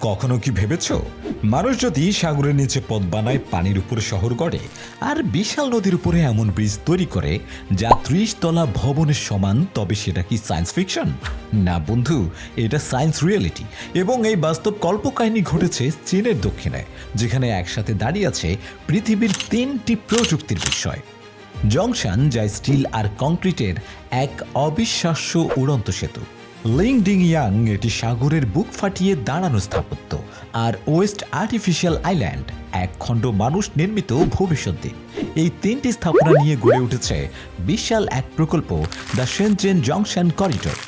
কখনো কি ভেবেছ? মানুষ যদি সাগরের নিচে পথ বানায়, পানির উপরে শহর গড়ে, আর বিশাল নদীর উপরে এমন ব্রিজ তৈরি করে, যা ত্রিশ তলা ভবনের সমান, তবে সেটা কি সায়েন্স ফিকশন না বন্ধু, এটা সায়েন্স রিয়েলিটি এবং এই বাস্তব কল্পকাহিনী ঘটেছে চীনের দক্ষিণে, যেখানে একসাথে দাঁড়িয়ে আছে পৃথিবীর তিনটি প্রযুক্তির বিষয়। জংশন যা স্টিল আর কংক্রিটের এক অবিশ্বাস্য উড়ন্ত সেতু। লিংডিং ইয়াং এটি সাগরের বুক ফাটিয়ে দাঁড়ানো স্থাপত্য আর ওয়েস্ট আর্টিফিশিয়াল আইল্যান্ড এক খণ্ড মানুষ নির্মিত ভবিষ্যৎ দ্বীপ। এই তিনটি স্থাপনা নিয়ে গড়ে উঠেছে বিশাল এক প্রকল্প, দ্য সেনচেন জংশন করিডোর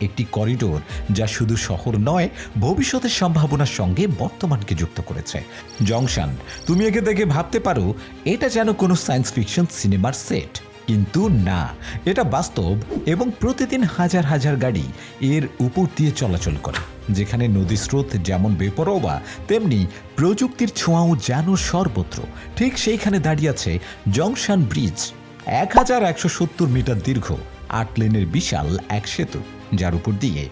একটি করিডোর যা শুধু শহর নয়, ভবিষ্যতের সম্ভাবনার সঙ্গে বর্তমানকে যুক্ত করেছে। জংশন তুমি একে দেখে ভাবতে পারো, এটা যেন কোনো সায়েন্স ফিকশন সিনেমার সেট কিন্তু না, এটা বাস্তব এবং প্রতিদিন হাজার হাজার গাড়ি এর উপর দিয়ে চলাচল করে, যেখানে নদী স্রোত যেমন বেপরোয়া, তেমনি প্রযুক্তির ছোঁয়াও যেন সর্বত্র। ঠিক সেইখানে দাঁড়িয়ে আছে জংশন ব্রিজ এক হাজার একশো সত্তর মিটার দীর্ঘ, আট লেনের বিশাল এক সেতু, যার উপর দিয়ে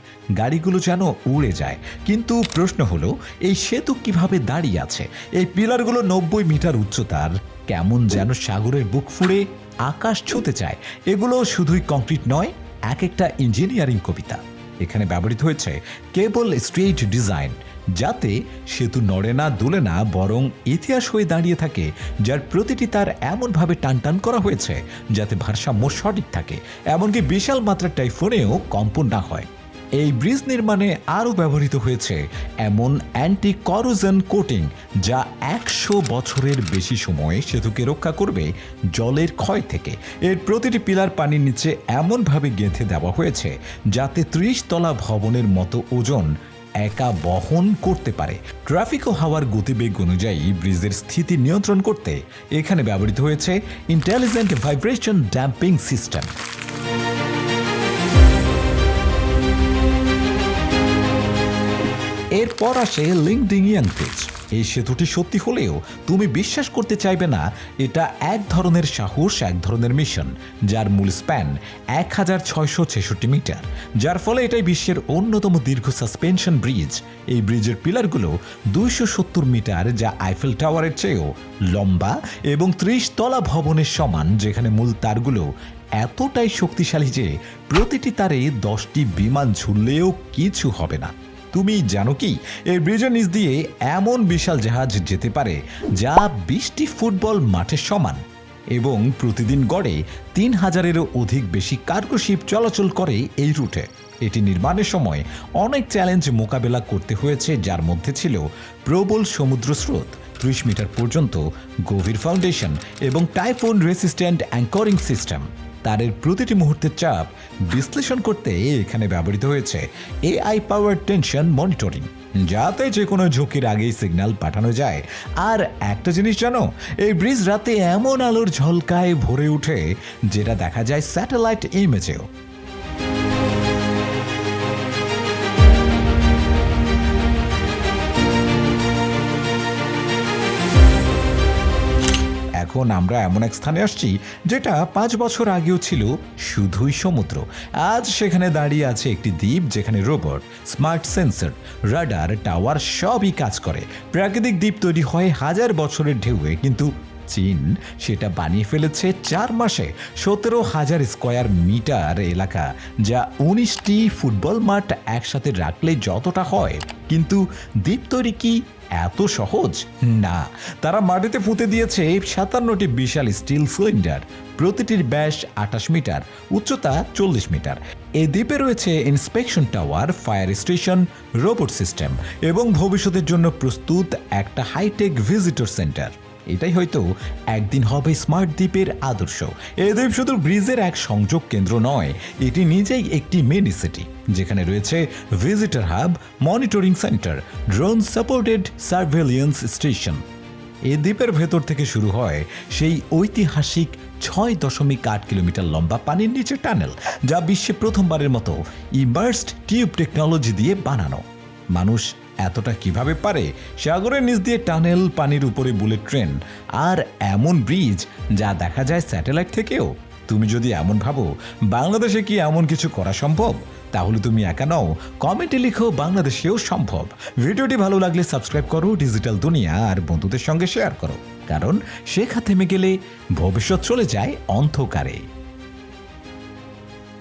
গাড়িগুলো যেন উড়ে যায়। কিন্তু প্রশ্ন হলো, এই সেতু কীভাবে দাঁড়িয়ে আছে? এই পিলারগুলো নব্বই মিটার উচ্চতার, কেমন যেন সাগরের বুক ফুঁড়ে আকাশ ছুঁতে চায়। এগুলো শুধুই কংক্রিট নয়, এক একটা ইঞ্জিনিয়ারিং কবিতা। এখানে ব্যবহৃত হয়েছে কেবল স্ট্রেট ডিজাইন, যাতে সেতু নড়ে না, দুলে না, বরং ইতিহাস হয়ে দাঁড়িয়ে থাকে, যার প্রতিটি তার এমনভাবে টান টান করা হয়েছে, যাতে ভারসাম্য সঠিক থাকে। এমনকি বিশাল মাত্রার টাইফোনেও কম্পন না হয়। এই ব্রিজ নির্মাণে আরও ব্যবহৃত হয়েছে এমন অ্যান্টি করোজন কোটিং যা একশো বছরের বেশি সময় সেতুকে রক্ষা করবে জলের ক্ষয় থেকে। এর প্রতিটি পিলার পানির নিচে এমনভাবে গেঁথে দেওয়া হয়েছে যাতে ত্রিশ তলা ভবনের মতো ওজন একা বহন করতে পারে। ট্রাফিক ও হাওয়ার গতিবেগ অনুযায়ী ব্রিজের স্থিতি নিয়ন্ত্রণ করতে এখানে ব্যবহৃত হয়েছে ইন্টেলিজেন্ট ভাইব্রেশন ড্যাম্পিং সিস্টেম। এরপর আসে লিঙ্কডিং ইয়াং ব্রিজ এই সেতুটি সত্যি হলেও তুমি বিশ্বাস করতে চাইবে না, এটা এক ধরনের সাহস, এক ধরনের মিশন যার মূল স্প্যান এক হাজার ছয়শো ছেষট্টি মিটার। যার ফলে এটাই বিশ্বের অন্যতম দীর্ঘ সাসপেনশন ব্রিজ এই ব্রিজের পিলারগুলো দুইশো সত্তর মিটার, যা আইফেল টাওয়ারের চেয়েও লম্বা এবং ত্রিশ তলা ভবনের সমান, যেখানে মূল তারগুলো এতটাই শক্তিশালী যে প্রতিটি তারে দশটি বিমান ঝুললেও কিছু হবে না। তুমি জানো কি? এই ব্রিজের নিচ দিয়ে এমন বিশাল জাহাজ যেতে পারে যা বিশটি ফুটবল মাঠের সমান এবং প্রতিদিন গড়ে তিন হাজারেরও অধিক বেশি কার্গোশিপ চলাচল করে এই রুটে। এটি নির্মাণের সময় অনেক চ্যালেঞ্জ মোকাবেলা করতে হয়েছে, যার মধ্যে ছিল প্রবল সমুদ্র স্রোত, ত্রিশ মিটার পর্যন্ত গভীর ফাউন্ডেশন এবং টাইফোন রেসিস্ট্যান্ট অ্যাঙ্করিং সিস্টেম। তারের প্রতিটি মুহূর্তের চাপ বিশ্লেষণ করতে এখানে ব্যবহৃত হয়েছে এআই পাওয়ার টেনশন মনিটরিং যাতে যে কোনো ঝুঁকির আগেই সিগন্যাল পাঠানো যায়। আর একটা জিনিস জানো, এই ব্রিজ রাতে এমন আলোর ঝলকায় ভরে উঠে যেটা দেখা যায় স্যাটেলাইট ইমেজেও এখন আমরা এমন এক স্থানে আসছি যেটা পাঁচ বছর আগেও ছিল শুধুই সমুদ্র। আজ সেখানে দাঁড়িয়ে আছে একটি দ্বীপ যেখানে robot, smart sensor, radar, tower সবই কাজ করে। প্রাকৃতিক দ্বীপ তৈরি হয় হাজার বছরের ঢেউয়ে, কিন্তু চীন সেটা বানিয়ে ফেলেছে চার মাসে সতেরো হাজার স্কোয়ার মিটার এলাকা, যা উনিশটি ফুটবল মাঠ একসাথে রাখলে যতটা হয়। কিন্তু দ্বীপ তৈরি কি এত সহজ? না। তারা মাটিতে পুঁতে দিয়েছে সাতান্নটি বিশাল স্টিল সিলিন্ডার প্রতিটির ব্যাস আঠাশ মিটার, উচ্চতা চল্লিশ মিটার। এ দ্বীপে রয়েছে inspection tower fire station robot system এবং ভবিষ্যতের জন্য প্রস্তুত একটা হাইটেক ভিজিটর সেন্টার এটাই হয়তো একদিন হবে স্মার্ট দ্বীপের আদর্শ। এই দ্বীপ শুধু ব্রিজের এক সংযোগ কেন্দ্র নয়, এটি নিজেই একটি মিনি সিটি, যেখানে রয়েছে visitor hub monitoring centre drone supported surveillance station এ দ্বীপের ভেতর থেকে শুরু হয় সেই ঐতিহাসিক ছয় দশমিক আট কিলোমিটার লম্বা পানির নিচে টানেল, যা বিশ্বে প্রথমবারের মতো ইমার্সড টিউব টেকনোলজি দিয়ে বানানো। মানুষ এতটা কীভাবে পারে সাগরের নিচ দিয়ে টানেল, পানির উপরে বুলেট ট্রেন আর এমন ব্রিজ যা দেখা যায় স্যাটেলাইট থেকেও? তুমি যদি এমন ভাবো, বাংলাদেশে কি এমন কিছু করা সম্ভব? তাহলে তুমি একা নও, কমেন্টে লিখো বাংলাদেশেও সম্ভব। ভিডিওটি ভালো লাগলে সাবস্ক্রাইব করো, ডিজিটাল দুনিয়া আর বন্ধুদের সঙ্গে শেয়ার করো। কারণ শেখা থেমে গেলে ভবিষ্যৎ চলে যায় অন্ধকারে।